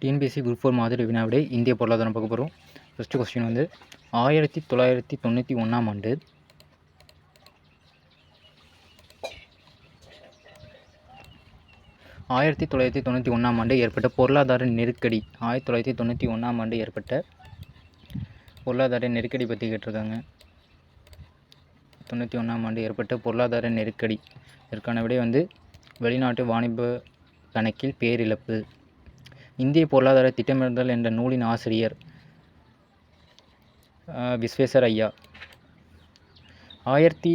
TNPSC group four மாதிரி வினாவிடை இந்திய பொருளாதாரம் பார்க்க போகிறோம் ஃபஸ்ட்டு கொஸ்டின் வந்து ஆயிரத்தி தொள்ளாயிரத்தி தொண்ணூற்றி ஒன்றாம் ஆண்டு ஆயிரத்தி தொள்ளாயிரத்தி தொண்ணூற்றி ஒன்றாம் ஆண்டு ஏற்பட்ட பொருளாதார நெருக்கடி. ஆயிரத்தி தொள்ளாயிரத்தி தொண்ணூற்றி ஒன்றாம் ஆண்டு ஏற்பட்ட பொருளாதார நெருக்கடி பற்றி கேட்டிருக்காங்க. தொண்ணூற்றி ஒன்றாம் ஆண்டு ஏற்பட்ட பொருளாதார நெருக்கடி. இதற்கான விடை வந்து வெளிநாட்டு வாணிப கணக்கில் பேரிழப்பு. இந்திய பொருளாதார திட்டமிடுதல் என்ற நூலின் ஆசிரியர் விஸ்வேஸ்வர் ஐயா. ஆயிரத்தி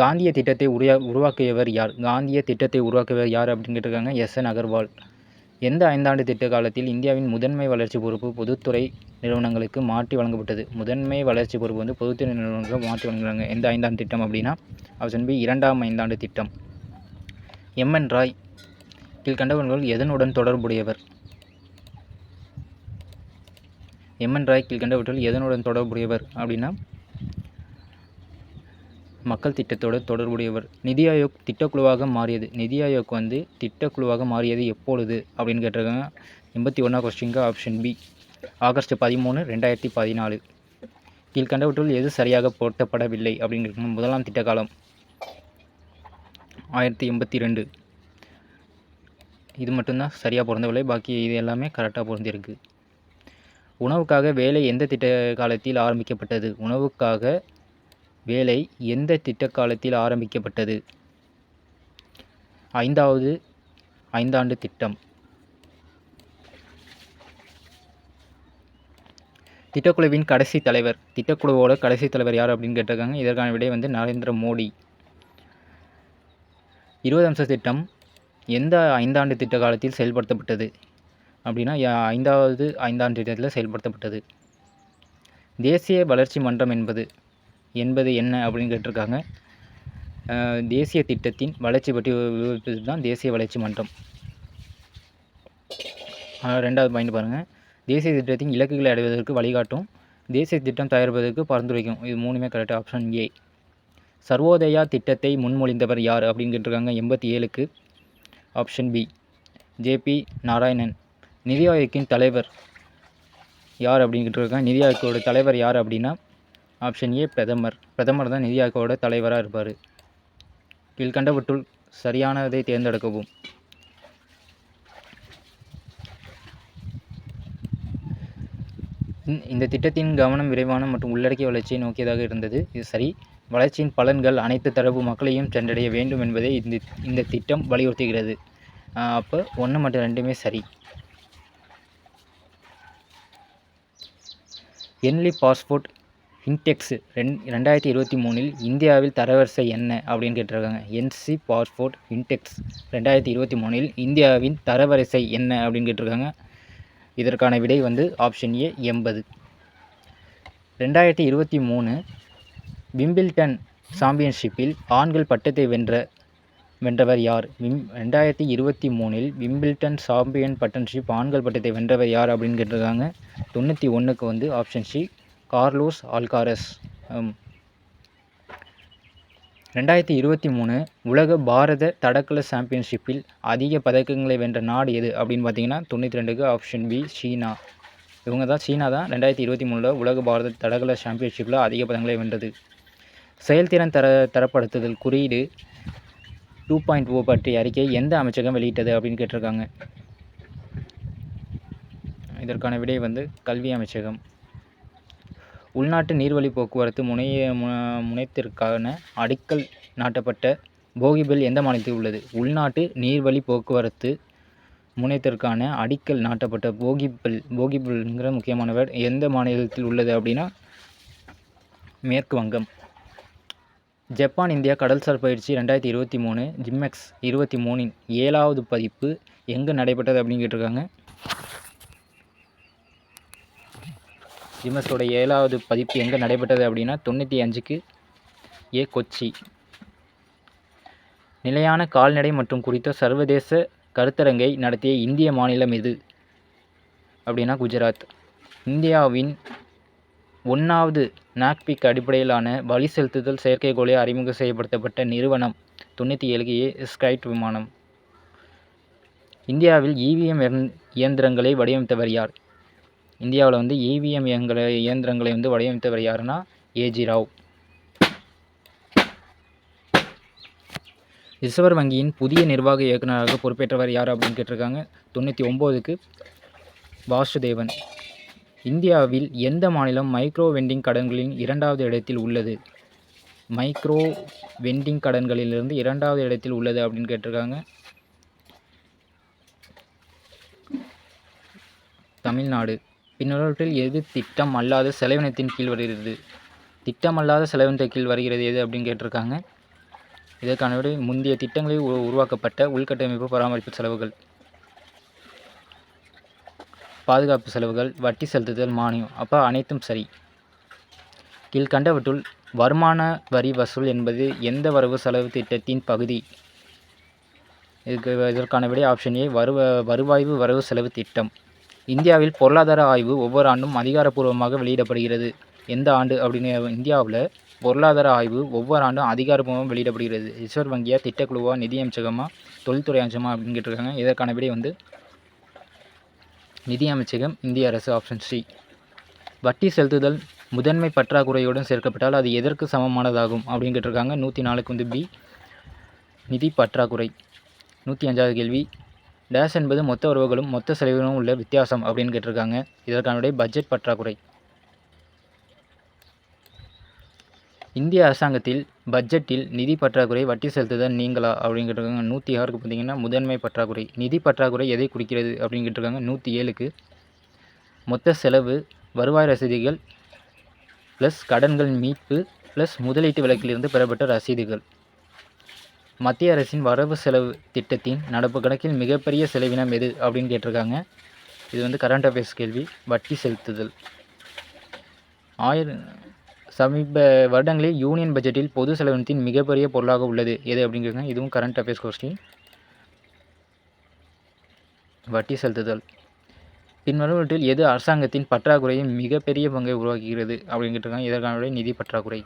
காந்திய திட்டத்தை உருவா உருவாக்கியவர் யார்? காந்திய திட்டத்தை உருவாக்கியவர் யார் அப்படின்னு கேட்டிருக்காங்க? எஸ். என். அகர்வால். எந்த ஐந்தாண்டு திட்ட காலத்தில் இந்தியாவின் முதன்மை வளர்ச்சி பொறுப்பு பொதுத்துறை நிறுவனங்களுக்கு மாற்றி வழங்கப்பட்டது? முதன்மை வளர்ச்சி பொறுப்பு வந்து பொதுத்துறை நிறுவனங்களுக்கு மாற்றி வழங்குறாங்க. எந்த ஐந்தாண்டு திட்டம் அப்படின்னா ஆப்ஷன் பி இரண்டாம் ஐந்தாண்டு திட்டம். எம்என் ராய். கீழ்கண்டவர்கள் எதனுடன் தொடர்புடையவர்? எம்என் ராய் கீழ்கண்டவற்றில் எதனுடன் தொடர்புடையவர் அப்படின்னா மக்கள் திட்டத்தோடு தொடர்புடையவர். நிதி ஆயோக் திட்டக்குழுவாக மாறியது. நிதி ஆயோக் வந்து திட்டக்குழுவாக மாறியது எப்பொழுது அப்படின்னு கேட்டிருக்காங்க. எண்பத்தி ஒன்றா கொஸ்டின்க்கு ஆப்ஷன் பி ஆகஸ்ட் பதிமூணு ரெண்டாயிரத்தி பதினாலு. கீழ்கண்டவற்றுள் எது சரியாக பொருத்தப்படவில்லை அப்படின்னு முதலாம் திட்ட காலம். ஆயிரத்தி எண்பத்தி ரெண்டு. இது மட்டும்தான் சரியாக பொருந்தவில்லை. பாக்கி இது எல்லாமே கரெக்டாக பொருந்திருக்கு உணவுக்காக வேலை எந்த திட்ட காலத்தில் ஆரம்பிக்கப்பட்டது? உணவுக்காக வேலை எந்த திட்ட காலத்தில் ஆரம்பிக்கப்பட்டது? ஐந்தாவது ஐந்தாண்டு திட்டம். திட்டக்குழுவின் கடைசி தலைவர். திட்டக்குழுவோட கடைசி தலைவர் யார் அப்படின்னு கேட்டிருக்காங்க. இதற்கான விடை வந்து நரேந்திர மோடி. இருபது அம்ச திட்டம் எந்த ஐந்தாண்டு திட்ட காலத்தில் செயல்படுத்தப்பட்டது? அப்படின்னா ஐந்தாவது ஐந்தாம் திட்டத்தில் செயல்படுத்தப்பட்டது. தேசிய வளர்ச்சி மன்றம் என்பது என்பது என்ன அப்படின்னு கேட்டிருக்காங்க. தேசிய திட்டத்தின் வளர்ச்சி பற்றி விவரிப்பது தான் தேசிய வளர்ச்சி மன்றம். ரெண்டாவது பாயிண்ட் பாருங்கள் தேசிய திட்டத்தின் இலக்குகளை அடைவதற்கு வழிகாட்டும். தேசிய திட்டம் தயாரிப்பதற்கு பரிந்துரைக்கும். இது மூணுமே கரெக்ட் ஆப்ஷன் ஏ சர்வோதயா திட்டத்தை முன்மொழிந்தவர் யார் அப்படின்னு கேட்டிருக்காங்க. எண்பத்தி ஏழுக்கு ஆப்ஷன் பி ஜேபி நாராயணன். நிதி ஆயோக்கின் தலைவர் யார் அப்படின்ட்டு இருக்காங்க. நிதி ஆயோக்கோட தலைவர் யார் அப்படின்னா ஆப்ஷன் ஏ பிரதமர். பிரதமர் தான் நிதி ஆயோக்கோட தலைவராக இருப்பார். கீழ்கண்டவற்றுள் சரியானதை தேர்ந்தெடுக்கவும். இந்த- இந்த திட்டத்தின் கவனம் விரைவான மற்றும் உள்ளடக்கிய வளர்ச்சியை நோக்கியதாக இருந்தது. இது சரி வளர்ச்சியின் பலன்கள் அனைத்து தரப்பு மக்களையும் சென்றடைய வேண்டும் என்பதை இந்த இந்த திட்டம் வலியுறுத்துகிறது. அப்போ ஒன்று மற்றும் ரெண்டுமே சரி. என்லி பாஸ்போர்ட் இன்டெக்ஸ் ரெண் ரெண்டாயிரத்தி இருபத்தி மூணில் இந்தியாவில் தரவரிசை என்ன அப்படின்னு கேட்டிருக்காங்க. என்சி பாஸ்போர்ட் இன்டெக்ஸ் ரெண்டாயிரத்தி இருபத்தி மூணில் இந்தியாவின் தரவரிசை என்ன அப்படின்னு கேட்டிருக்காங்க. இதற்கான விடை வந்து ஆப்ஷன் ஏ எண்பது. ரெண்டாயிரத்தி இருபத்தி மூணு விம்பிள்டன் சாம்பியன்ஷிப்பில் ஆண்கள் பட்டத்தை வென்ற வென்றவர் யார்? விம் ரெண்டாயிரத்தி இருபத்தி மூணில் விம்பிள்டன் சாம்பியன் பட்டன்ஷிப் ஆண்கள் பட்டத்தை வென்றவர் யார் அப்படின்னு கேட்டிருக்காங்க. தொண்ணூற்றி ஒன்றுக்கு வந்து ஆப்ஷன் சி கார்லோஸ் ஆல்காரஸ். ரெண்டாயிரத்தி இருபத்தி மூணு உலக பாரத தடகள சாம்பியன்ஷிப்பில் அதிக பதக்கங்களை வென்ற நாடு எது அப்படின்னு பார்த்தீங்கன்னா தொண்ணூற்றி ரெண்டுக்கு ஆப்ஷன் பி சீனா. இவங்க தான் சீனா தான் ரெண்டாயிரத்தி இருபத்தி மூணில் உலக பாரத தடகள சாம்பியன்ஷிப்பில் அதிக பதங்களை வென்றது. செயல்திறன் தர தரப்படுத்துதல் குறியீடு டூ பாயிண்ட் ஓ பற்றிய அறிக்கை எந்த அமைச்சகம் வெளியிட்டது அப்படின்னு கேட்டிருக்காங்க. இதற்கான விடை வந்து கல்வி அமைச்சகம். உள்நாட்டு நீர்வழி போக்குவரத்து முனைய மு- முனையத்திற்கான அடிக்கல் நாட்டப்பட்ட போகிபில் எந்த மாநிலத்தில் உள்ளது? உள்நாட்டு நீர்வழி போக்குவரத்து முனையத்திற்கான அடிக்கல் நாட்டப்பட்ட போகிபில் போகிபில்ங்கிற முக்கியமான எந்த மாநிலத்தில் உள்ளது அப்படின்னா மேற்கு வங்கம். ஜப்பான் இந்தியா கடல்சார் பயிற்சி ரெண்டாயிரத்தி இருபத்தி மூணு ஜிம்மெக்ஸ் இருபத்தி மூணின் ஏழாவது பதிப்பு எங்கே நடைபெற்றது அப்படின்னு கேட்டிருக்காங்க. ஜிம்மெக்ஸோட ஏழாவது பதிப்பு எங்கே நடைபெற்றது அப்படின்னா தொண்ணூற்றி அஞ்சுக்கு ஏ கொச்சி. நிலையான கால்நடை மற்றும் குறித்த சர்வதேச கருத்தரங்கை நடத்திய இந்திய மாநிலம் எது? அப்படின்னா குஜராத். இந்தியாவின் ஒன்றாவது நாக்பிக் அடிப்படையிலான வழி செலுத்துதல் செயற்கைக்கோளை அறிமுகம் செய்யப்படுத்தப்பட்ட நிறுவனம் தொண்ணூற்றி ஏழு ஏ ஸ்கைட் விமானம். இந்தியாவில் இவிஎம் இயந்திரங்களை வடிவமைத்தவர் யார்? இந்தியாவில் வந்து இவிஎம் இயங்களை இயந்திரங்களை வந்து வடிவமைத்தவர் யாருன்னா ஏஜி ராவ். ரிசர்வ் வங்கியின் புதிய நிர்வாக இயக்குநராக பொறுப்பேற்றவர் யார் அப்படின்னு கேட்டிருக்காங்க. தொண்ணூற்றி ஒம்போதுக்கு வாசுதேவன். இந்தியாவில் எந்த மாநிலம் மைக்ரோ வெண்டிங் கடன்களின் இரண்டாவது இடத்தில் உள்ளது? மைக்ரோ வெண்டிங் கடன்களிலிருந்து இரண்டாவது இடத்தில் உள்ளது அப்படின்னு கேட்டிருக்காங்க. தமிழ்நாடு. பின்வருவற்றில் எது திட்டம் அல்லாத செலவினத்தின் கீழ் வருகிறது? திட்டம் அல்லாத செலவினத்தின் கீழ் வருகிறது எது அப்படின்னு கேட்டிருக்காங்க. இதற்கான முந்தைய திட்டங்களில் உருவாக்கப்பட்ட உள்கட்டமைப்பு பராமரிப்பு செலவுகள். பாதுகாப்பு செலவுகள் வட்டி செலுத்துதல் மானியம். அப்போ அனைத்தும் சரி. கீழ்கண்டவற்றுள் வருமான வரி வசூல் என்பது எந்த வரவு செலவு திட்டத்தின் பகுதி? இதுக்கு இதற்கான விடை ஆப்ஷன் ஏ வருவ வருவாய்வு வரவு செலவு திட்டம். இந்தியாவில் பொருளாதார ஆய்வு ஒவ்வொரு ஆண்டும் அதிகாரப்பூர்வமாக வெளியிடப்படுகிறது. எந்த ஆண்டு அப்படின்னு இந்தியாவில் பொருளாதார ஆய்வு ஒவ்வொரு ஆண்டும் அதிகாரப்பூர்வமாக வெளியிடப்படுகிறது. ரிசர்வ் வங்கியாக திட்டக்குழுவா நிதி தொழில்துறை அமைச்சகமாக அப்படின்னு கேட்டிருக்காங்க. இதற்கான விடை வந்து நிதி அமைச்சகம் இந்திய அரசு ஆப்ஷன் சி வட்டி செலுத்துதல் முதன்மை பற்றாக்குறையுடன் சேர்க்கப்பட்டால் அது எதற்கு சமமானதாகும் அப்படின்னு கேட்டிருக்காங்க நூற்றி நாலுக்கு வந்து பி நிதி பற்றாக்குறை. நூற்றி அஞ்சாவது கேள்வி. டேஷ் என்பது மொத்த வரவுகளும் மொத்த செலவுகளும் உள்ள வித்தியாசம் அப்படின்னு கேட்டிருக்காங்க இதற்கானுடைய பட்ஜெட் பற்றாக்குறை. இந்திய அரசாங்கத்தில் பட்ஜெட்டில் நிதி பற்றாக்குறை வட்டி செலுத்துதல் நீங்களா? அப்படின்னு கேட்டிருக்காங்க நூற்றி ஆறுக்கு பார்த்தீங்கன்னா முதன்மை பற்றாக்குறை. நிதி பற்றாக்குறை எதை குறிக்கிறது? அப்படின்னு கேட்டிருக்காங்க நூற்றி ஏழுக்கு. மொத்த செலவு வருவாய் ரசீதுகள் ப்ளஸ் கடன்கள் மீட்பு ப்ளஸ் முதலீட்டு விலக்கிலிருந்து பெறப்பட்ட ரசீதுகள். மத்திய அரசின் வரவு செலவு திட்டத்தின் நடப்பு கணக்கில் மிகப்பெரிய செலவினம் எது? அப்படின்னு கேட்டிருக்காங்க. இது வந்து கரண்ட் அஃபேர்ஸ் கேள்வி. வட்டி செலுத்துதல். ஆயிரம் சமீப வருடங்களில் யூனியன் பட்ஜெட்டில் பொது செலவினத்தின் மிகப்பெரிய பொருளாக உள்ளது. எது அப்படிங்கிறங்க இதுவும் கரண்ட் அஃபேர்ஸ் கொஸ்டின் வட்டி செலுத்துதல். பின்வருவற்றில் எது அரசாங்கத்தின் பற்றாக்குறையின் மிகப்பெரிய பங்கை உருவாக்குகிறது அப்படின்னு கேட்டிருக்காங்க இதற்கான நிதி பற்றாக்குறை.